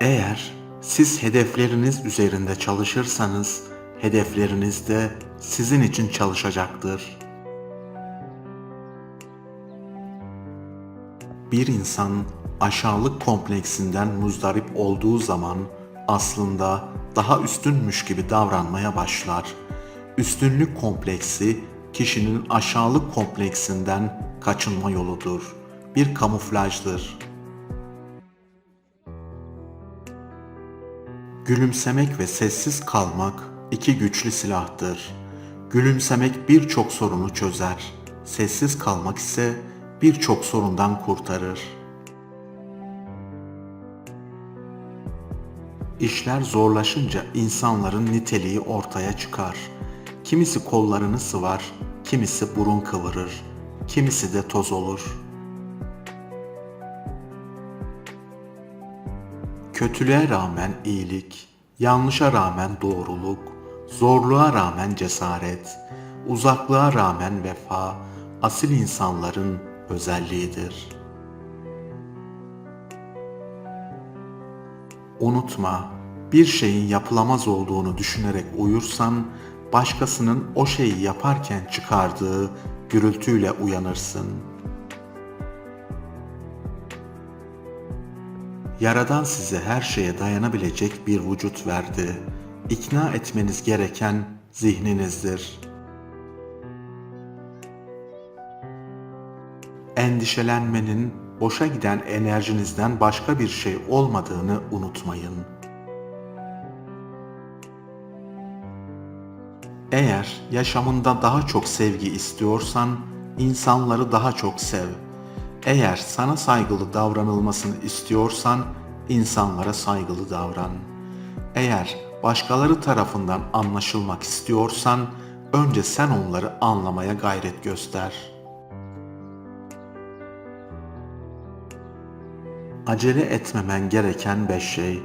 Eğer siz hedefleriniz üzerinde çalışırsanız, hedefleriniz de sizin için çalışacaktır. Bir insan aşağılık kompleksinden muzdarip olduğu zaman aslında daha üstünmüş gibi davranmaya başlar. Üstünlük kompleksi kişinin aşağılık kompleksinden kaçınma yoludur. Bir kamuflajdır. Gülümsemek ve sessiz kalmak iki güçlü silahtır. Gülümsemek birçok sorunu çözer. Sessiz kalmak ise birçok sorundan kurtarır. İşler zorlaşınca insanların niteliği ortaya çıkar. Kimisi kollarını sıvar, kimisi burun kıvırır, kimisi de toz olur.'' Kötülüğe rağmen iyilik, yanlışa rağmen doğruluk, zorluğa rağmen cesaret, uzaklığa rağmen vefa, asil insanların özelliğidir. Unutma, bir şeyin yapılamaz olduğunu düşünerek uyursan, başkasının o şeyi yaparken çıkardığı gürültüyle uyanırsın.'' Yaradan size her şeye dayanabilecek bir vücut verdi. İkna etmeniz gereken zihninizdir. Endişelenmenin boşa giden enerjinizden başka bir şey olmadığını unutmayın. Eğer yaşamında daha çok sevgi istiyorsan, insanları daha çok sev. Eğer sana saygılı davranılmasını istiyorsan insanlara saygılı davran. Eğer başkaları tarafından anlaşılmak istiyorsan önce sen onları anlamaya gayret göster. Acele etmemen gereken beş şey.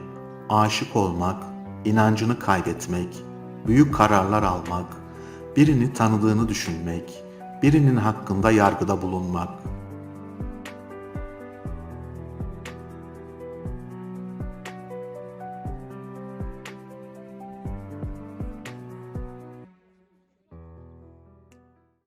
Aşık olmak, inancını kaybetmek, büyük kararlar almak, birini tanıdığını düşünmek, birinin hakkında yargıda bulunmak,